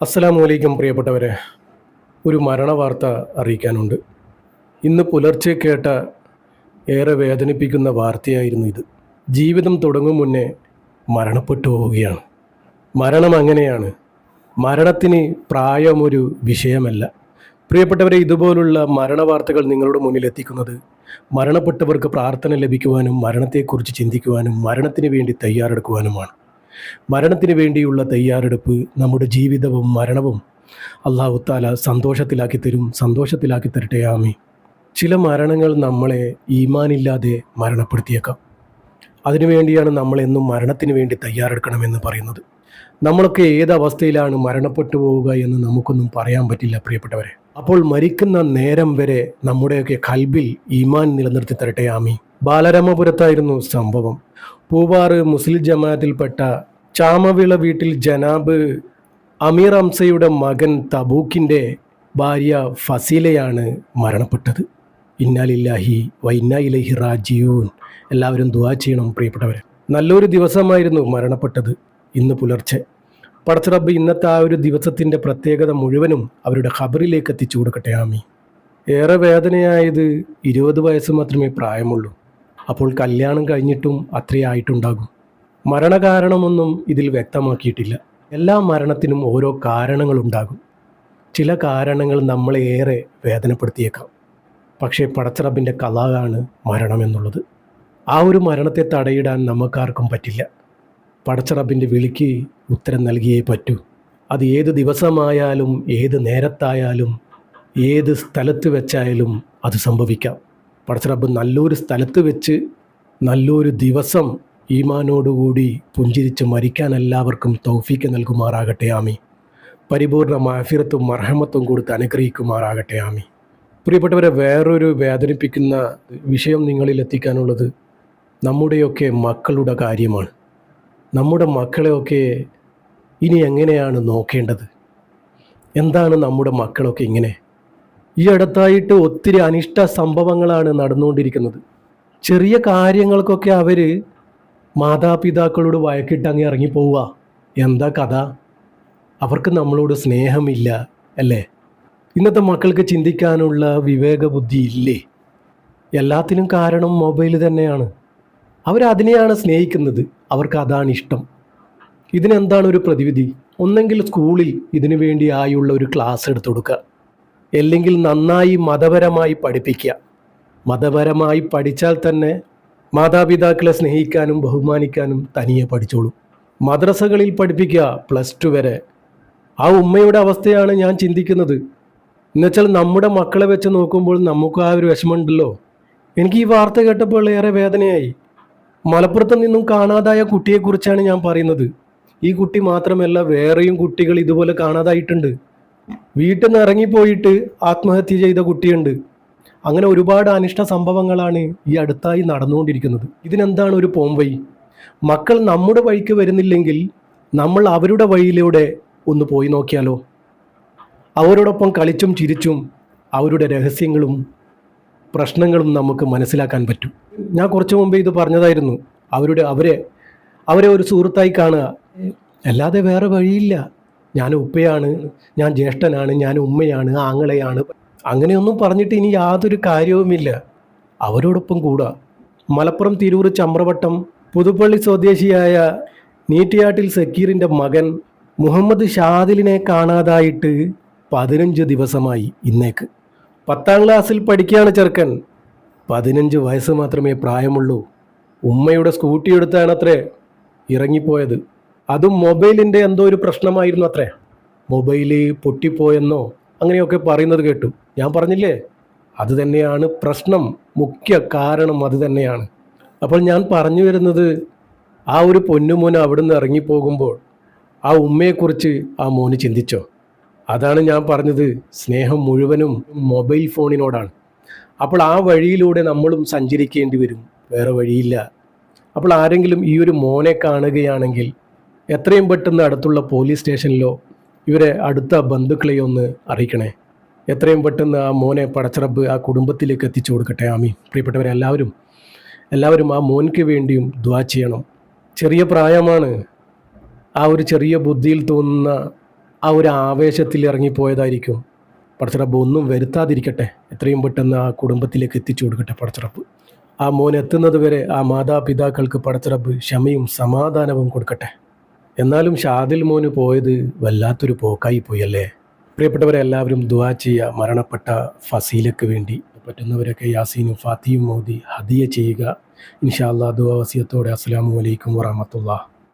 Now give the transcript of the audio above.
അസ്സലാമു അലൈക്കും പ്രിയപ്പെട്ടവരെ. ഒരു മരണവാർത്ത അറിയിക്കാനുണ്ട്. ഇന്ന് പുലർച്ചെ കേട്ട ഏറെ വേദനിപ്പിക്കുന്ന വാർത്തയായിരുന്നു ഇത്. ജീവിതം തുടങ്ങും മുന്നേ മരണപ്പെട്ടു പോവുകയാണ്. മരണം അങ്ങനെയാണ്. മരണത്തിന് പ്രായമൊരു വിഷയമല്ല. പ്രിയപ്പെട്ടവരെ ഇതുപോലുള്ള മരണവാർത്തകൾ നിങ്ങളുടെ മുന്നിൽ എത്തിക്കുന്നത് മരണപ്പെട്ടവർക്ക് പ്രാർത്ഥന ലഭിക്കുവാനും മരണത്തെക്കുറിച്ച് ചിന്തിക്കുവാനും മരണത്തിന് വേണ്ടി തയ്യാറെടുക്കുവാനുമാണ്. മരണത്തിന് വേണ്ടിയുള്ള തയ്യാറെടുപ്പ് നമ്മുടെ ജീവിതവും മരണവും അള്ളാഹു താല സന്തോഷത്തിലാക്കി തരും സന്തോഷത്തിലാക്കി തരട്ടെ ആമി ചില മരണങ്ങൾ നമ്മളെ ഈമാനില്ലാതെ മരണപ്പെടുത്തിയേക്കാം. അതിനുവേണ്ടിയാണ് നമ്മൾ എന്നും മരണത്തിന് വേണ്ടി തയ്യാറെടുക്കണമെന്ന് പറയുന്നത്. നമ്മളൊക്കെ ഏത് അവസ്ഥയിലാണ് മരണപ്പെട്ടു പോവുക എന്ന് നമുക്കൊന്നും പറയാൻ പറ്റില്ല പ്രിയപ്പെട്ടവരെ. അപ്പോൾ മരിക്കുന്ന നേരം വരെ നമ്മുടെയൊക്കെ കൽബിൽ ഈമാൻ നിലനിർത്തി തരട്ടെ ആമി ബാലരാമപുരത്തായിരുന്നു സംഭവം. പൂവാറ് മുസ്ലിം ജമാഅത്തിൽപ്പെട്ട ചാമവിള വീട്ടിൽ ജനാബ് അമീർ അംസയുടെ മകൻ തബൂക്കിന്റെ ഭാര്യ ഫസീലയാണ് മരണപ്പെട്ടത്. ഇന്നാലില്ലാഹി വൈന്ന ഇലഹി റാജിയൂൻ എല്ലാവരും ദുവാ ചെയ്യണം പ്രിയപ്പെട്ടവരെ. നല്ലൊരു ദിവസമായിരുന്നു മരണപ്പെട്ടത് ഇന്ന് പുലർച്ചെ. പടച്ചറബ് ഇന്നത്തെ ആ ഒരു ദിവസത്തിന്റെ പ്രത്യേകത മുഴുവനും അവരുടെ ഖബറിലേക്ക് എത്തിച്ചു കൊടുക്കട്ടെ. ആമി ഏറെ വേദനയായത് ഇരുപത് വയസ്സ് മാത്രമേ പ്രായമുള്ളൂ. അപ്പോൾ കല്യാണം കഴിഞ്ഞിട്ടും അത്രയായിട്ടുണ്ടാകും മരണകാരണമൊന്നും ഇതിൽ വ്യക്തമാക്കിയിട്ടില്ല. എല്ലാ മരണത്തിനും ഓരോ കാരണങ്ങളുണ്ടാകും. ചില കാരണങ്ങൾ നമ്മളെ ഏറെ വേദനപ്പെടുത്തിയേക്കാം. പക്ഷേ പടച്ചറബിന്റെ കലാകാണ് മരണമെന്നുള്ളത് ആ ഒരു മരണത്തെ തടയിടാൻ നമുക്കാർക്കും പറ്റില്ല. പടച്ചറബിന്റെ വിളിക്ക് ഉത്തരം നൽകിയേ പറ്റൂ. അത് ഏത് ദിവസമായാലും ഏത് നേരത്തായാലും ഏത് സ്ഥലത്ത് വെച്ചായാലും അത് സംഭവിക്കാം. പടച്ചറബ് നല്ലൊരു സ്ഥലത്ത് വെച്ച് നല്ലൊരു ദിവസം ഈമാനോടുകൂടി പുഞ്ചിരിച്ച് മരിക്കാൻ എല്ലാവർക്കും തൗഫീക്ക് നൽകുമാറാകട്ടെ ആമി പരിപൂർണ മാഫിറത്തും മർഹമത്തും കൊടുത്ത് അനുഗ്രഹിക്കുമാറാകട്ടെ ആമി പ്രിയപ്പെട്ടവരെ വേറൊരു വേദനിപ്പിക്കുന്ന വിഷയം നിങ്ങളിൽ എത്തിക്കാനുള്ളത് നമ്മുടെയൊക്കെ മക്കളുടെ കാര്യമാണ്. നമ്മുടെ മക്കളെയൊക്കെ ഇനി എങ്ങനെയാണ് നോക്കേണ്ടത്? എന്താണ് നമ്മുടെ മക്കളൊക്കെ ഇങ്ങനെ ഈ അടുത്തായിട്ട് ഒത്തിരി അനിഷ്ട സംഭവങ്ങളാണ് നടന്നുകൊണ്ടിരിക്കുന്നത്. ചെറിയ കാര്യങ്ങൾക്കൊക്കെ അവർ മാതാപിതാക്കളോട് വഴക്കിട്ട് അങ്ങ് ഇറങ്ങി പോവുക എന്താ കഥ? അവർക്ക് നമ്മളോട് സ്നേഹമില്ല അല്ലേ? ഇന്നത്തെ മക്കൾക്ക് ചിന്തിക്കാനുള്ള വിവേകബുദ്ധി ഇല്ലേ? എല്ലാത്തിനും കാരണം മൊബൈൽ തന്നെയാണ്. അവരതിനെയാണ് സ്നേഹിക്കുന്നത്. അവർക്ക് അതാണ് ഇഷ്ടം. ഇതിനെന്താണ് ഒരു പ്രതിവിധി? ഒന്നെങ്കിൽ സ്കൂളിൽ ഇതിനു വേണ്ടി ആയുള്ള ഒരു ക്ലാസ് എടുത്തു കൊടുക്കുക. അല്ലെങ്കിൽ നന്നായി മതപരമായി പഠിപ്പിക്കുക. മതപരമായി പഠിച്ചാൽ തന്നെ മാതാപിതാക്കളെ സ്നേഹിക്കാനും ബഹുമാനിക്കാനും തനിയെ പഠിച്ചോളൂ. മദ്രസകളിൽ പഠിപ്പിക്കുക പ്ലസ് ടു വരെ. ആ ഉമ്മയുടെ അവസ്ഥയാണ് ഞാൻ ചിന്തിക്കുന്നത്. എന്നുവെച്ചാൽ നമ്മുടെ മക്കളെ വെച്ച് നോക്കുമ്പോൾ നമുക്ക് ആ ഒരു വിഷമമുണ്ടല്ലോ. എനിക്ക് ഈ വാർത്ത കേട്ടപ്പോൾ ഏറെ വേദനയായി. മലപ്പുറത്ത് നിന്നും കാണാതായ കുട്ടിയെക്കുറിച്ചാണ് ഞാൻ പറയുന്നത്. ഈ കുട്ടി മാത്രമല്ല വേറെയും കുട്ടികൾ ഇതുപോലെ കാണാതായിട്ടുണ്ട്. വീട്ടിൽ നിന്ന് ഇറങ്ങിപ്പോയിട്ട് ആത്മഹത്യ ചെയ്ത കുട്ടിയുണ്ട്. അങ്ങനെ ഒരുപാട് അനിഷ്ട സംഭവങ്ങളാണ് ഈ അടുത്തായി നടന്നുകൊണ്ടിരിക്കുന്നത്. ഇതിനെന്താണ് ഒരു പോംവഴി? മക്കൾ നമ്മുടെ വഴിക്ക് വരുന്നില്ലെങ്കിൽ നമ്മൾ അവരുടെ വഴിയിലൂടെ ഒന്ന് പോയി നോക്കിയാലോ? അവരോടൊപ്പം കളിച്ചും ചിരിച്ചും അവരുടെ രഹസ്യങ്ങളും പ്രശ്നങ്ങളും നമുക്ക് മനസ്സിലാക്കാൻ പറ്റും. ഞാൻ കുറച്ച് മുമ്പേ ഇത് പറഞ്ഞതായിരുന്നു. അവരുടെ അവരെ അവരെ ഒരു സുഹൃത്തായി കാണുക. അല്ലാതെ വേറെ വഴിയില്ല. ഞാൻ ഉപ്പയാണ് ഞാൻ ജ്യേഷ്ഠനാണ് ഞാൻ ഉമ്മയാണ് ആങ്ങളെയാണ്. അങ്ങനെയൊന്നും പറഞ്ഞിട്ട് ഇനി യാതൊരു കാര്യവുമില്ല. അവരോടൊപ്പം കൂടുക മലപ്പുറം തിരൂർ ചമ്രവട്ടം പുതുപ്പള്ളി സ്വദേശിയായ നീട്ടിയാട്ടിൽ സക്കീറിന്റെ മകൻ മുഹമ്മദ് ഷാദിലിനെ കാണാതായിട്ട് പതിനഞ്ച് ദിവസമായി ഇന്നേക്ക്. പത്താം ക്ലാസ്സിൽ പഠിക്കുകയാണ് ചെറുക്കൻ. പതിനഞ്ച് വയസ്സ് മാത്രമേ പ്രായമുള്ളൂ. ഉമ്മയുടെ സ്കൂട്ടി എടുത്താണത്രേ ഇറങ്ങിപ്പോയത്. അതും മൊബൈലിന്റെ എന്തോ ഒരു പ്രശ്നമായിരുന്നു അത്രേ. മൊബൈൽ പൊട്ടിപ്പോയെന്നോ അങ്ങനെയൊക്കെ പറയുന്നത് കേട്ടു. ഞാൻ പറഞ്ഞില്ലേ? അത് തന്നെയാണ് പ്രശ്നം മുഖ്യ കാരണം അത് തന്നെയാണ്. അപ്പോൾ ഞാൻ പറഞ്ഞു വരുന്നത് ആ ഒരു പൊന്നുമോൻ അവിടുന്ന് ഇറങ്ങിപ്പോകുമ്പോൾ ആ ഉമ്മയെക്കുറിച്ച് ആ മോന് ചിന്തിച്ചോ? അതാണ് ഞാൻ പറഞ്ഞത്. സ്നേഹം മുഴുവനും മൊബൈൽ ഫോണിനോടാണ്. അപ്പോൾ ആ വഴിയിലൂടെ നമ്മളും സഞ്ചരിക്കേണ്ടി വരും. വേറെ വഴിയില്ല. അപ്പോൾ ആരെങ്കിലും ഈ ഒരു മോനെ കാണുകയാണെങ്കിൽ എത്രയും പെട്ടെന്ന് അടുത്തുള്ള പോലീസ് സ്റ്റേഷനിലോ ഇവരെ അടുത്ത ബന്ധുക്കളെയോ ഒന്ന് അറിയിക്കണേ. എത്രയും പെട്ടെന്ന് ആ മോനെ പടച്ചറബ് ആ കുടുംബത്തിലേക്ക് എത്തിച്ചു കൊടുക്കട്ടെ. ആമി പ്രിയപ്പെട്ടവരെ എല്ലാവരും എല്ലാവരും ആ മോൻക്ക് വേണ്ടിയും ദ്വാ ചെയ്യണം. ചെറിയ പ്രായമാണ്. ആ ഒരു ചെറിയ ബുദ്ധിയിൽ തോന്നുന്ന ആ ഒരു ആവേശത്തിൽ ഇറങ്ങിപ്പോയതായിരിക്കും. പടച്ചറബ് ഒന്നും വരുത്താതിരിക്കട്ടെ. എത്രയും പെട്ടെന്ന് ആ കുടുംബത്തിലേക്ക് എത്തിച്ചു കൊടുക്കട്ടെ പടച്ചറബ്. ആ മോൻ എത്തുന്നത് വരെ ആ മാതാപിതാക്കൾക്ക് പടച്ചറബ് ക്ഷമയും സമാധാനവും കൊടുക്കട്ടെ. എന്നാലും ഷാദിൽ മോന് പോയത് വല്ലാത്തൊരു പോക്കായി പോയല്ലേ? പ്രിയപ്പെട്ടവരെ എല്ലാവരും ദുവാ ചെയ്യുക മരണപ്പെട്ട ഫസീലക്ക് വേണ്ടി പറ്റുന്നവരൊക്കെ യാസീനും ഫാത്തിയും മോദി ഹദിയ ചെയ്യുക. ഇൻഷാ അല്ലാ ദുവാ വസിയത്തോടെ. അസ്സാം വലൈക്കും വറഹമത്തുള്ള